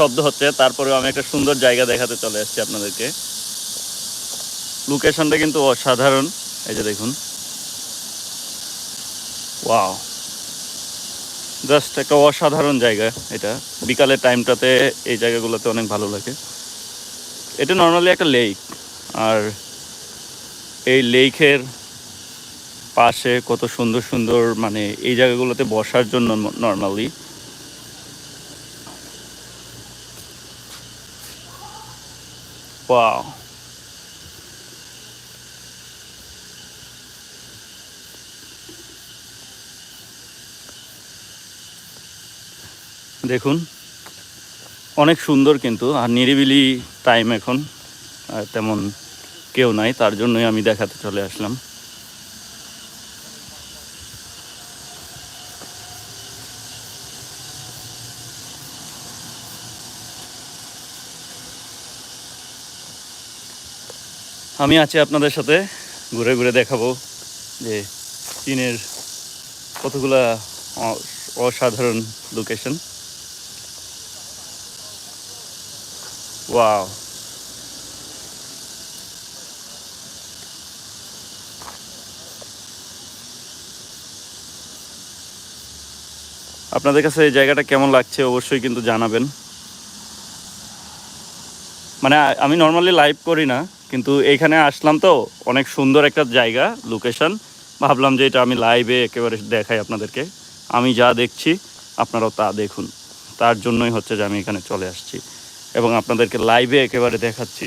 শব্দ হচ্ছে, তারপরেও আমি একটা সুন্দর জায়গা দেখাতে চলে আসছি আপনাদেরকে। লোকেশনটা কিন্তু অসাধারণ, এই যে দেখুন। ওয়াও জাস্ট একটা অসাধারণ জায়গা এটা। বিকালের টাইমটাতে এই জায়গাগুলোতে অনেক ভালো লাগে। এটা নর্মালি একটা লেক আর এই লেকের পাশে কত সুন্দর সুন্দর মানে এই জায়গাগুলোতে বসার জন্য নর্মালি ওয়াও দেখুন, অনেক সুন্দর কিন্তু, আর নিরিবিলি টাইম এখন তেমন কেউ নাই, তার জন্যই আমি দেখাতে চলে আসলাম। আমি আছি আপনাদের সাথে ঘুরে ঘুরে দেখাবো যে চীনের কতগুলা অসাধারণ লোকেশন ওয়াও আপনাদের কাছে এই জায়গাটা কেমন লাগছে অবশ্যই কিন্তু জানাবেন। মানে আমি নর্মালি লাইভ করি না কিন্তু এইখানে আসলাম তো, অনেক সুন্দর একটা জায়গা লোকেশন ভাবলাম যে এটা আমি লাইভে একেবারে দেখাই আপনাদেরকে। আমি যা দেখছি, আপনারাও তা দেখুন। তার জন্যই হচ্ছে যে আমি এখানে চলে আসছি। এবং আপনাদেরকে লাইভে একেবারে দেখাচ্ছি।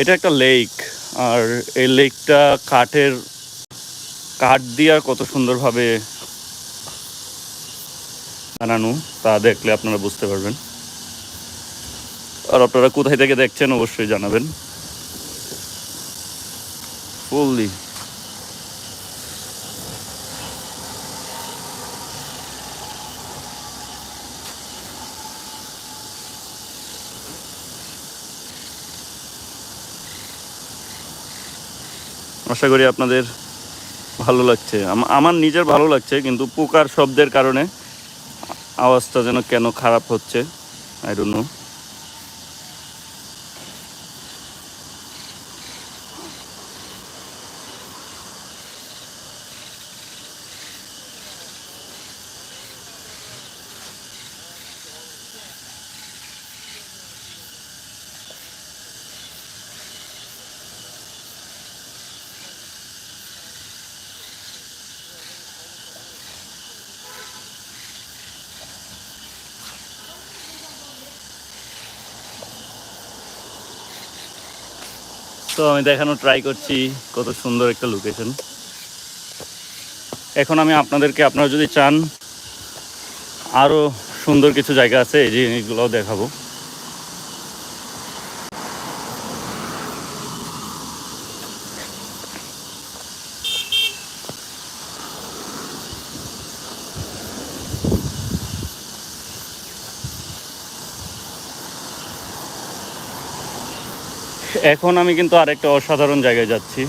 এটা একটা লেক আর এই লেকটা কাঠের, কাঠ দিয়ে কত সুন্দরভাবে বানানো, তা দেখলে আপনারা বুঝতে পারবেন। আর আপনারা কোথায় থেকে দেখছেন অবশ্যই জানাবেন। ফুললি। আশা করি আপনাদের ভালো লাগছে। আমার নিজের ভালো লাগছে কিন্তু পোকার শব্দের কারণে আওয়াজটা যেন কেন খারাপ হচ্ছে আই ডোন্ট নো তো আমি দেখানো ট্রাই করছি কত সুন্দর একটা লোকেশন এখন আমি আপনাদেরকে, আপনারা যদি চান আরও সুন্দর কিছু জায়গা আছে, এই জিনিসগুলোও দেখাবো। এখন আমি কিন্তু আরেকটা অসাধারণ জায়গায় যাচ্ছি।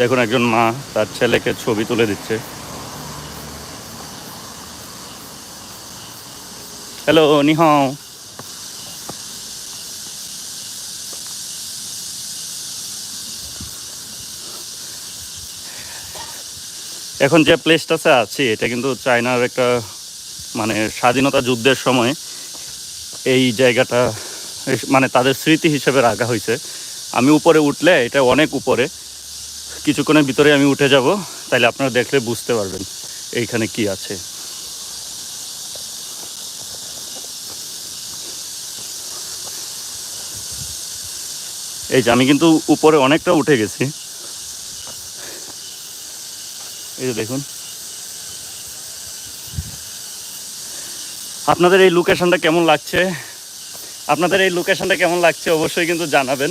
দেখুন একজন মা, তার ছেলেকে ছবি তুলে দিচ্ছে। হ্যালো নিহাও এখন যে প্লেসটাতে আছি এটা কিন্তু চায়নার একটা মানে স্বাধীনতা যুদ্ধের সময় এই জায়গাটা মানে তাদের স্মৃতি হিসেবে রাখা হয়েছে। আমি উপরে উঠলে, এটা অনেক উপরে, কিছুক্ষণের ভিতরে আমি উঠে যাব, তাইলে আপনারা দেখলে বুঝতে পারবেন এইখানে কি আছে। এই যে আমি কিন্তু উপরে অনেকটা উঠে গেছি। এই দেখুন। আপনাদের এই লোকেশনটা কেমন লাগছে? আপনাদের এই লোকেশনটা কেমন লাগছে অবশ্যই কিন্তু জানাবেন।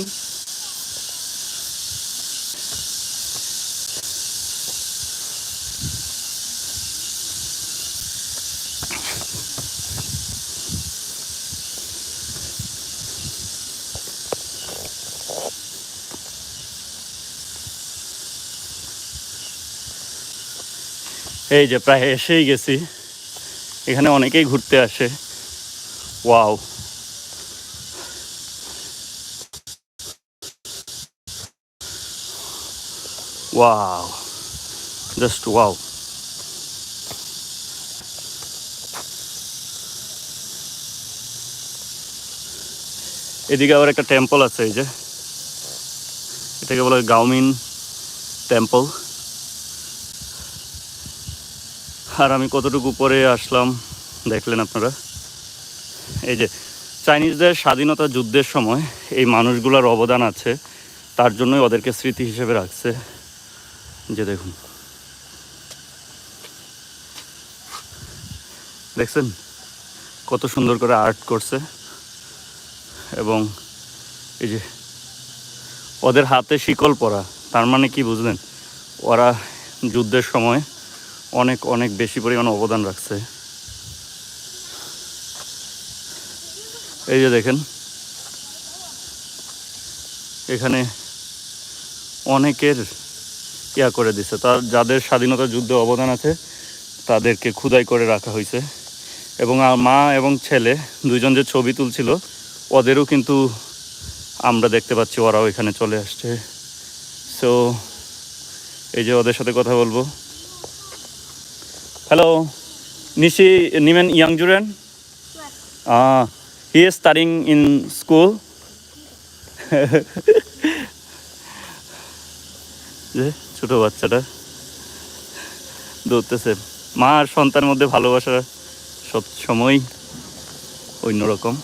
এই যে প্রায় এসেই গেছি। এখানে অনেকেই ঘুরতে আসে। ওয়াও। ওয়াও। Just wow. এদিকে আবার একটা টেম্পল আছে, এই যে। এটাকে বলে গাউমিন টেম্পল। আর আমি কতটুকু উপরে আসলাম, দেখলেন আপনারা? এই যে, চাইনিজদের স্বাধীনতা যুদ্ধের সময় এই মানুষগুলোর অবদান আছে, তার জন্যই ওদেরকে স্মৃতি হিসেবে রাখছে। যে দেখুন। দেখছেন? কত সুন্দর করে আর্ট করছে। এবং এই যে, ওদের হাতে শিকল পরা, তার মানে কি বুঝলেন? ওরা যুদ্ধের সময় অনেক অনেক বেশি পরিমাণ অবদান রাখছে। এই যে দেখেন, এখানে অনেকের ইয়া করে দিছে। তার, যাদের স্বাধীনতা যুদ্ধে অবদান আছে, তাদেরকে খুদাই করে রাখা হয়েছে। এবং মা এবং ছেলে, দুইজন যে ছবি তুলছিল, ওদেরও কিন্তু আমরা দেখতে পাচ্ছি, ওরাও এখানে চলে আসছে। সো এই যে ওদের সাথে কথা বলব। হ্যালো নিশি নিমেন ইয়াংজুরেন he is studying in school যে ছোট বাচ্চাটা দৌড়তেছে মা আর সন্তানের মধ্যে ভালোবাসা সব সময় অন্যরকম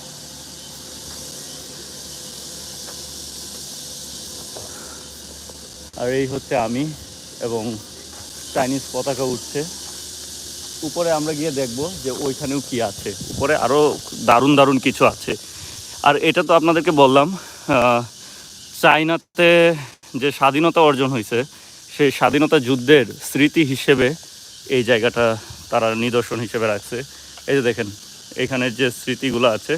আর এই হচ্ছে আমি এবং চাইনিজ পতাকা উঠছে উপরে আমরা গিয়ে দেখব যে ওইখানেও কি আছে। উপরে আরও দারুণ দারুণ কিছু আছে। আর এটা তো আপনাদেরকে বললাম চাইনাতে যে স্বাধীনতা অর্জন হয়েছে, সেই স্বাধীনতা যুদ্ধের স্মৃতি হিসেবে এই জায়গাটা তারা নিদর্শন হিসেবে রাখছে। এই যে দেখেন এখানের যে স্মৃতিগুলো আছে,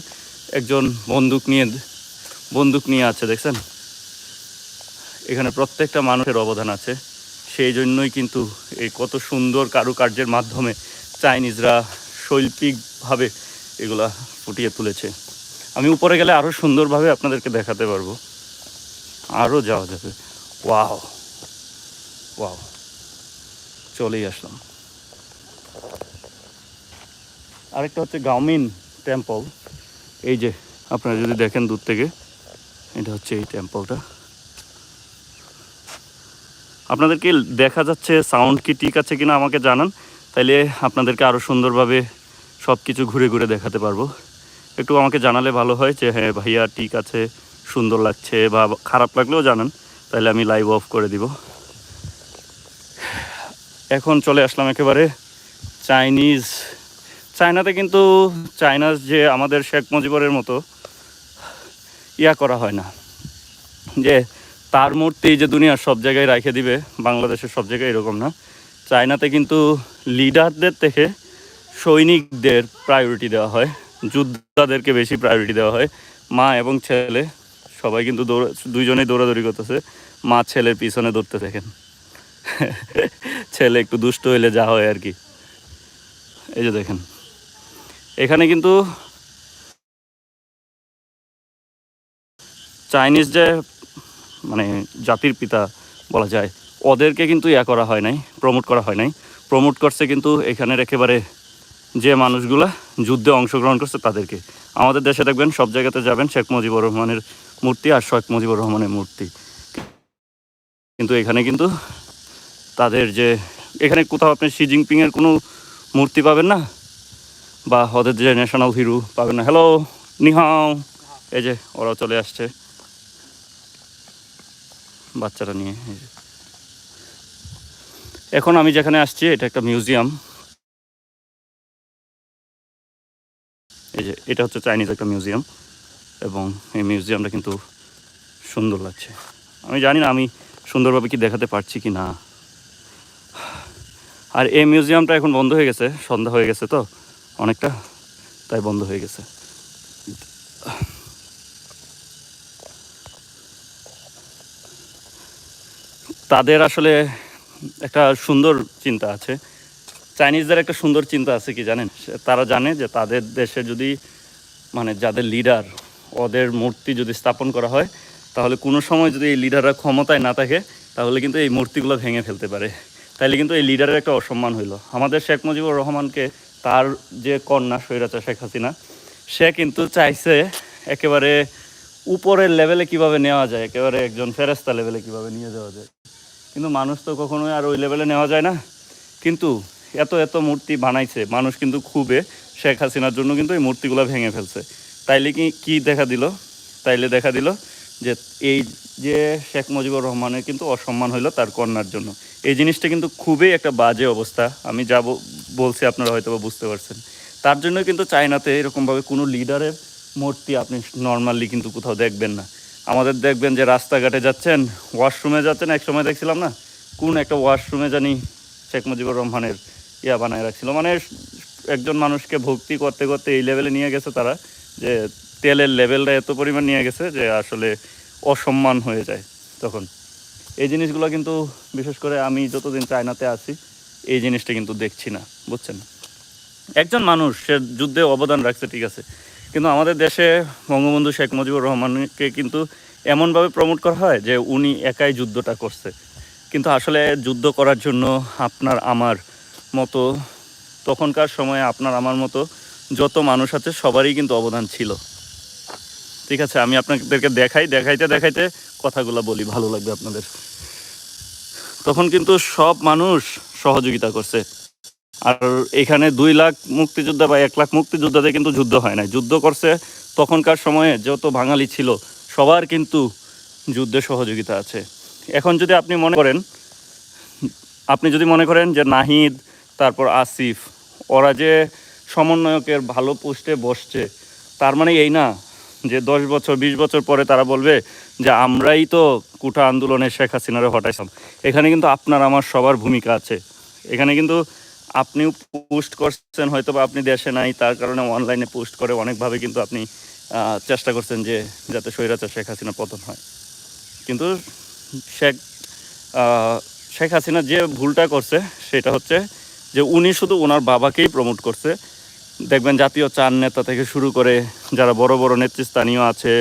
একজন বন্দুক নিয়ে বন্দুক নিয়ে আছে, দেখছেন? এখানে প্রত্যেকটা মানুষের অবদান আছে। সেই জন্যই কিন্তু এই কত সুন্দর কারুকার্যের মাধ্যমে চাইনিজরা শৈল্পিকভাবে এগুলা ফুটিয়ে তুলেছে। আমি উপরে গেলে আরও সুন্দরভাবে আপনাদেরকে দেখাতে পারব। আরও যাওয়া যাবে। ওয়াও। ওয়াও। চলেই আসলাম। আরেকটা হচ্ছে গাউমিন টেম্পল। এই যে, আপনারা যদি দেখেন দূর থেকে, এটা হচ্ছে এই টেম্পলটা। আপনাদেরকে দেখা যাচ্ছে সাউন্ড কি ঠিক আছে কিনা আমাকে জানান। তাইলে আপনাদেরকে আরও সুন্দরভাবে সব কিছু ঘুরে ঘুরে দেখাতে পারব। একটু আমাকে জানালে ভালো হয় যে হ্যাঁ ভাইয়া ঠিক আছে, সুন্দর লাগছে বা খারাপ লাগলেও জানান। তাহলে আমি লাইভ অফ করে দিব। এখন চলে আসলাম একেবারে চাইনিজ চায়নাতে কিন্তু চায়নার যে আমাদের শেখ মুজিবরের মতো ইয়া করা হয় না। যে তার মূর্তি যে দুনিয়ার সব জায়গায় রেখে দিবে, বাংলাদেশের সব জায়গায় এরকম না। চায়নাতে কিন্তু লিডারদের থেকে সৈনিকদের প্রায়োরিটি দেওয়া হয়, যোদ্ধাদেরকে বেশি প্রায়োরিটি দেওয়া হয়। মা এবং ছেলে, সবাই কিন্তু দৌড়া, দুইজনেই দৌড়াদৌড়ি করতেছে। মা ছেলের পিছনে দৌড়তে দেখেন। ছেলে একটু দুষ্ট হইলে যা হয় আর কি। এই যে দেখেন। এখানে কিন্তু চাইনিজ যে মানে জাতির পিতা বলা যায়, ওদেরকে কিন্তু ইয়া করা হয় নাই প্রমোট করা হয় নাই। প্রমোট করছে কিন্তু এখানের একেবারে যে মানুষগুলা যুদ্ধে অংশগ্রহণ করছে তাদেরকে। আমাদের দেশে দেখবেন সব জায়গাতে যাবেন শেখ মুজিবুর রহমানের মূর্তি আর শেখ মুজিবুর রহমানের মূর্তি। কিন্তু এখানে কিন্তু তাদের যে, এখানে কোথাও আপনি শি জিনপিংয়ের কোনো মূর্তি পাবেন না? বা ওদের যে ন্যাশনাল হিরো পাবেন না? হ্যালো নিহাও এই যে ওরাও চলে আসছে। বাচ্চাটা নিয়ে এখন আমি যেখানে আসছি, এটা একটা মিউজিয়াম। এই যে, এটা হচ্ছে চাইনিজ একটা মিউজিয়াম। এবং এই মিউজিয়ামটা কিন্তু সুন্দর লাগছে। আমি জানি না আমি সুন্দরভাবে কি দেখাতে পারছি কি না। আর এই মিউজিয়ামটা এখন বন্ধ হয়ে গেছে, সন্ধ্যা হয়ে গেছে তো, অনেকটা, তাই বন্ধ হয়ে গেছে। তাদের আসলে একটা সুন্দর চিন্তা আছে। চাইনিজদের একটা সুন্দর চিন্তা আছে কি জানেন? তারা জানে যে তাদের দেশে যদি মানে যাদের লিডার ওদের মূর্তি যদি স্থাপন করা হয়, তাহলে কোনো সময় যদি এই লিডাররা ক্ষমতায় না থাকে, তাহলে কিন্তু এই মূর্তিগুলো ভেঙে ফেলতে পারে। তাইলে কিন্তু এই লিডারের একটা অসম্মান হইল। আমাদের শেখ মুজিবুর রহমানকে তার যে কন্যা স্বৈরাচার শেখ হাসিনা, সে কিন্তু চাইছে একেবারে উপরের লেভেলে কীভাবে নেওয়া যায়? একেবারে একজন ফেরেস্তা লেভেলে কীভাবে নিয়ে যাওয়া যায়? কিন্তু মানুষ তো কখনোই আর ওই লেভেলে নেওয়া যায় না। কিন্তু এত এত মূর্তি বানাইছে, মানুষ কিন্তু খুবে শেখ হাসিনার জন্য কিন্তু এই মূর্তিগুলো ভেঙে ফেলছে। তাইলে কি কি দেখা দিল? তাইলে দেখা দিল যে এই যে শেখ মুজিবুর রহমানের কিন্তু অসম্মান হইল তার কন্যার জন্য। এই জিনিসটা কিন্তু খুবই একটা বাজে অবস্থা। আমি যা বলছি আপনারা হয়তো বুঝতে পারছেন। তার জন্য কিন্তু চায়নাতে এরকমভাবে কোনো লিডারের মূর্তি আপনি নর্মালি কিন্তু কোথাও দেখবেন না। আমাদের দেখবেন যে রাস্তাঘাটে যাচ্ছেন ওয়াশরুমে যাচ্ছেন এক সময় দেখছিলাম না? কোন একটা ওয়াশরুমে জানি শেখ মুজিবুর রহমানের ইয়া বানায় রাখছিল। মানে একজন মানুষকে ভক্তি করতে করতে এই লেভেলে নিয়ে গেছে তারা, যে তেলের লেভেলটা এত পরিমাণ নিয়ে গেছে যে আসলে অসম্মান হয়ে যায় তখন। এই জিনিসগুলো কিন্তু বিশেষ করে আমি যতদিন চায়নাতে আছি, এই জিনিসটা কিন্তু দেখছি না, বুঝছেন? একজন মানুষ, সে যুদ্ধে অবদান রাখছে, ঠিক আছে। কিন্তু আমাদের দেশে বঙ্গবন্ধু শেখ মুজিবুর রহমানকে কিন্তু এমনভাবে প্রমোট করা হয় যে উনি একাই যুদ্ধটা করছে। কিন্তু আসলে যুদ্ধ করার জন্য আপনার আমার মতো, তখনকার সময়ে আপনার আমার মতো যত মানুষ আছে সবারই কিন্তু অবদান ছিল। ঠিক আছে, আমি আপনাদেরকে দেখাই, দেখাইতে দেখাইতে কথাগুলো বলি, ভালো লাগবে আপনাদের। তখন কিন্তু সব মানুষ সহযোগিতা করছে। আর এখানে দুই লাখ মুক্তিযোদ্ধা বা এক লাখ মুক্তিযোদ্ধাদের কিন্তু যুদ্ধ হয় না যুদ্ধ করছে তখনকার সময়ে যত বাঙালি ছিল, সবার কিন্তু যুদ্ধে সহযোগিতা আছে। এখন যদি আপনি মনে করেন, আপনি যদি মনে করেন যে নাহিদ, তারপর আসিফ, ওরা যে সমন্বয়কের ভালো পোস্টে বসছে, তার মানে এই না যে দশ বছর, বিশ বছর পরে তারা বলবে যে আমরাই তো কুঠা আন্দোলনে শেখ হাসিনারে হটাইছিলাম। এখানে কিন্তু আপনার, আমার সবার ভূমিকা আছে। এখানে কিন্তু আপনিও পোস্ট করছেন হয়তো বা আপনি দেশে নাই, তার কারণে অনলাইনে পোস্ট করে অনেকভাবে কিন্তু আপনি চেষ্টা করছেন যে যাতে স্বৈরাচার শেখ হাসিনা পতন হয়। কিন্তু শেখ শেখ হাসিনা যে ভুলটা করছে, সেটা হচ্ছে যে উনি শুধু ওনার বাবাকেই প্রমোট করছে। দেখবেন জাতীয় চার নেতা থেকে শুরু করে যারা বড় বড় নেতৃস্থানীয় আছে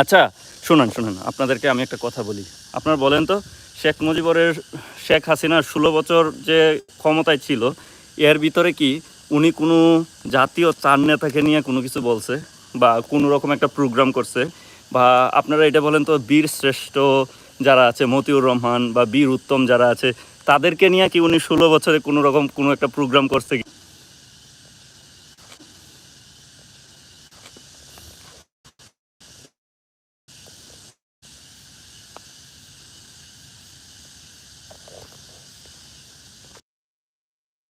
আচ্ছা শুনুন শুনুন, আপনাদেরকে আমি একটা কথা বলি। আপনারা বলেন তো শেখ মুজিবরের শেখ হাসিনার ষোলো বছর যে ক্ষমতায় ছিল, এর ভিতরে কি উনি কোনো জাতীয় চার নেতাকে নিয়ে কোনো কিছু বলছে? বা কোনো রকম একটা প্রোগ্রাম করছে? বা আপনারা এটা বলেন তো বীর শ্রেষ্ঠ যারা আছে, মতিউর রহমান বা বীর উত্তম যারা আছে, তাদেরকে নিয়ে কি উনি ষোলো বছরে কোনো রকম কোনো একটা প্রোগ্রাম করছে